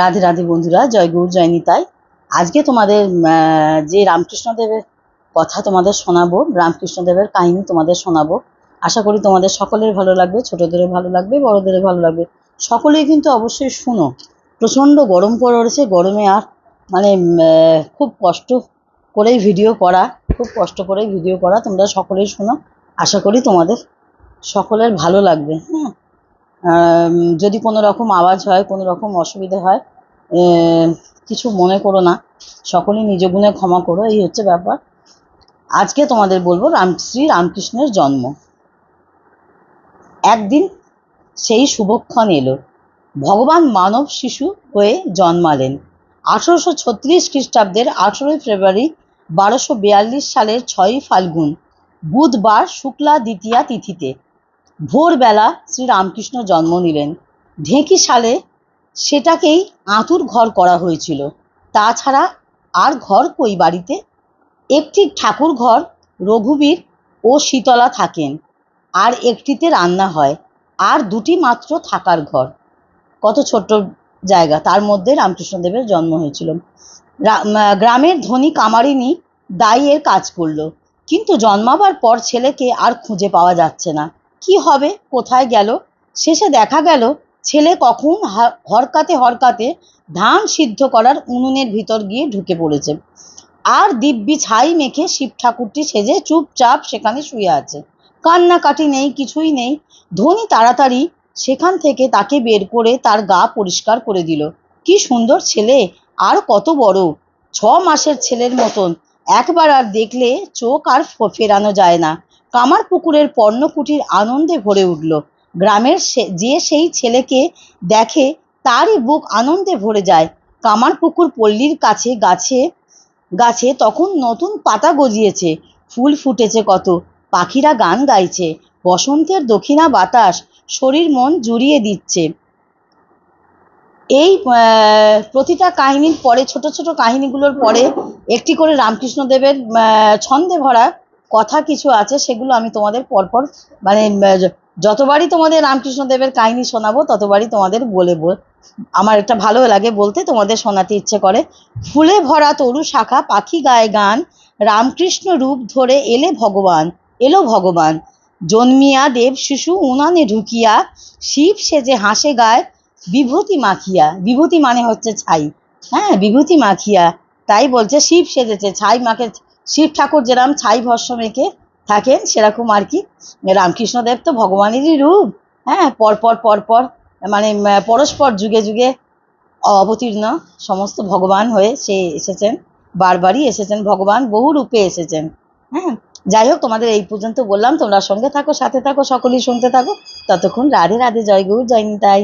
রাধে রাধে বন্ধুরা, জয় গৌর, জয় নিতাই। আজকে তোমাদের যে রামকৃষ্ণদেবের কথা তোমাদের শোনাবো, রামকৃষ্ণদেবের কাহিনী তোমাদের শোনাবো, আশা করি তোমাদের সকলের ভালো লাগবে, ছোটদেরও ভালো লাগবে, বড়দেরও ভালো লাগবে। সকলেই কিন্তু অবশ্যই শুনো, প্রচণ্ড গরম পড়েছে, গরমে আর মানে খুব কষ্ট করেই ভিডিও করা, খুব কষ্ট করেই ভিডিও করা, তোমরা সকলেই শোনো, আশা করি তোমাদের সকলের ভালো লাগবে। হ্যাঁ যদি কোনো রকম আওয়াজ হয়, কোনো রকম অসুবিধা হয় কিছু মনে করো না। সকলেই নিজ গুণে ক্ষমা করো, এই হচ্ছে ব্যাপার। আজকে তোমাদের বলব রাম, শ্রী রামকৃষ্ণের জন্ম। একদিন সেই শুভক্ষণ এলো। ভগবান মানব শিশু হয়ে জন্মালেন। আঠারোশো ছত্রিশ খ্রিস্টাব্দের আঠেরোই ফেব্রুয়ারি বারোশো বিয়াল্লিশ সালের ছয়ই ফাল্গুন, বুধবার শুক্লা দ্বিতীয়া তিথিতে। ভোরবেলা শ্রী রামকৃষ্ণ জন্ম নিলেন। ঢেঁকি সালে সেটাকেই আঁতুর ঘর করা হয়েছিল। তাছাড়া আর ঘর কই বাড়িতে? একটি ঠাকুর ঘর, রঘুবীর ও শীতলা থাকেন। আর একটিতে রান্না হয়, আর দুটি মাত্র থাকার ঘর। কত ছোট্ট জায়গা, তার মধ্যে রামকৃষ্ণদেবের জন্ম হয়েছিল। গ্রামের ধনী কামারিনী দাইয়ের কাজ করল। কিন্তু জন্মাবার পর ছেলেকে আর খুঁজে পাওয়া যাচ্ছে না। কি হবে? কোথায় গেল? শেষে দেখা গেল, ছেলে কখন হরকাতে হরকাতে ধান সিদ্ধ করার উনুনের ভিতর গিয়ে ঢুকে পড়েছে। আর দিব্যি ছাই মেখে শিব ঠাকুরটি সেজে চুপচাপ সেখানে শুয়ে আছে। কান্নাকাটি নেই, কিছুই নেই। ধনী তাড়াতাড়ি সেখান থেকে তাকে বের করে তার গা পরিষ্কার করে দিল। কি সুন্দর ছেলে, আর কত বড়। ছ মাসের ছেলের মতন। একবার আর দেখলে চোখ আর ফেরানো যায় না। কামার পুকুরের পর্ণকুটির আনন্দে ভরে উঠল। গ্রামের যে সেই ছেলেকে দেখে তারই বুক আনন্দে ভরে যায়। কামার পুকুর পল্লীর কাছে গাছে গাছে তখন নতুন পাতা গজিয়েছে। ফুল ফুটেছে কত, পাখিরা গান গাইছে, বসন্তের দক্ষিণা বাতাস, শরীর মন জুড়িয়ে দিচ্ছে। এই প্রতিটা কাহিনীর পরে, ছোট ছোট কাহিনীগুলোর পরে একটি করে রামকৃষ্ণদেবের ছন্দে ভরা কথা কিছু আছে, সেগুলো আমি তোমাদের পরপর মানে যতবারই তোমাদের রামকৃষ্ণদেবের কাহিনী শোনাবো, ততবারই তোমাদের বলে আমার এটা ভালো লাগে বলতে, তোমাদের শোনাতে ইচ্ছে করে। ফুলে ভরা তরু শাখা, পাখি গায়ে গান, রামকৃষ্ণ রূপ ধরে এলে ভগবান, এলো ভগবান। জন্মিয়া দেব শিশু উনানে ঢুকিয়া, শিব সেজে হাসে গায়, বিভূতি মাখিয়া। বিভূতি মানে হচ্ছে ছাই। হ্যাঁ বিভূতি মাখিয়া। তাই বলছে, শিব সেজেছে, ছাই মাখে শিব ঠাকুর যেরকম ছাই ভস্য মেখে থাকেন, সেরকম আর কি। রামকৃষ্ণদেব তো ভগবানেরই রূপ। হ্যাঁ পরপর পরপর মানে পরস্পর যুগে যুগে অবতীর্ণ সমস্ত ভগবান হয়ে সে এসেছেন, বারবারই এসেছেন, ভগবান বহু রূপে এসেছেন। হ্যাঁ যাই হোক, তোমাদের এই পর্যন্ত বললাম, তোমরা সঙ্গে থাকো, সাথে থাকো, সকলেই শুনতে থাকো। ততক্ষণ রাধে রাধে, জয় গৌর, জয় নিতাই।